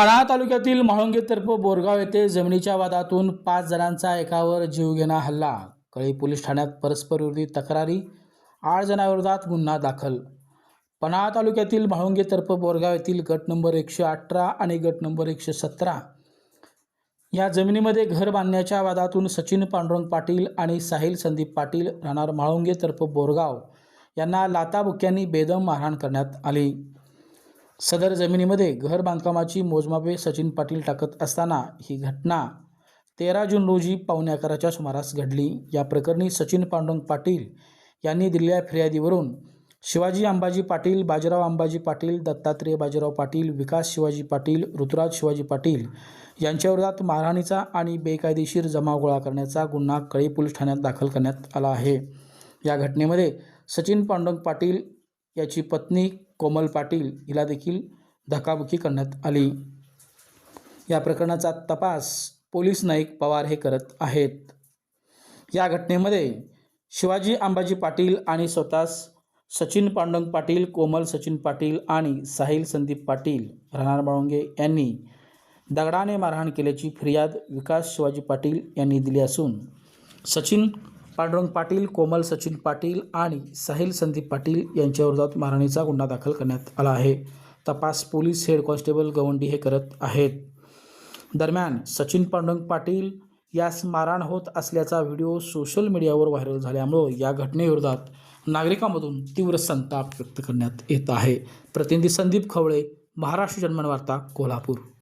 पन्हाळा तालुक्यातील म्हाळुंगे तर्फ बोरगाव येथे जमिनीच्या वादातून पाच जणांचा एकावर जीवघेणा हल्ला. कळी पोलीस ठाण्यात परस्परविरोधी तक्रारी आठ जणांविरोधात गुन्हा दाखल. पन्हाळा तालुक्यातील म्हाळुंगीतर्फ बोरगाव येथील गट नंबर एकशे अठरा आणि गट नंबर एकशे सतरा या जमिनीमध्ये घर बांधण्याच्या वादातून सचिन पांडुरंग पाटील आणि साहिल संदीप पाटील राहणार म्हाळुंगे तर्फ बोरगाव यांना लाताबुक्यांनी बेदम मारहाण करण्यात आली. सदर जमिनीमध्ये घर बांधकामाची मोजमापे सचिन पाटील टाकत असताना ही घटना तेरा जून रोजी पावणे अकराच्या सुमारास घडली. या प्रकरणी सचिन पांडुरंग पाटील यांनी दिलेल्या फिर्यादीवरून शिवाजी अंबाजी पाटील बाजीराव अंबाजी पाटील दत्तात्रेय बाजीराव पाटील विकास शिवाजी पाटील ऋतुराज शिवाजी पाटील यांच्याविरोधात मारहाणीचा आणि बेकायदेशीर जमाव गोळा करण्याचा गुन्हा कळी पोलीस ठाण्यात दाखल करण्यात आला आहे. या घटनेमध्ये सचिन पांडुरंग पाटील याची पत्नी कोमल पाटील हिला देखील धकाबुकी करण्यात आली. या प्रकरणाचा तपास पोलीस नाईक पवार हे करत आहेत. या घटनेमध्ये शिवाजी अंबाजी पाटील आणि स्वतःच सचिन पांडुरंग पाटील कोमल सचिन पाटील आणि साहिल संदीप पाटील राहणार बाळुंगे यांनी दगडाने मारहाण केल्याची फिर्याद विकास शिवाजी पाटील यांनी दिली असून सचिन पांडुरंग पाटील कोमल सचिन पाटील आणि साहिल संदीप पाटील यांच्याविरोधात मारहाणीचा गुन्हा दाखल करण्यात आला आहे. तपास पोलीस हेड कॉन्स्टेबल गवंडी हे करत आहेत. दरम्यान सचिन पांडुरंग पाटील यास मारहाण होत असल्याचा व्हिडिओ सोशल मीडियावर व्हायरल झाल्यामुळं या घटनेविरोधात नागरिकांमधून तीव्र संताप व्यक्त करण्यात येत आहे. प्रतिनिधी संदीप खवळे महाराष्ट्र जन्मन वार्ता कोल्हापूर.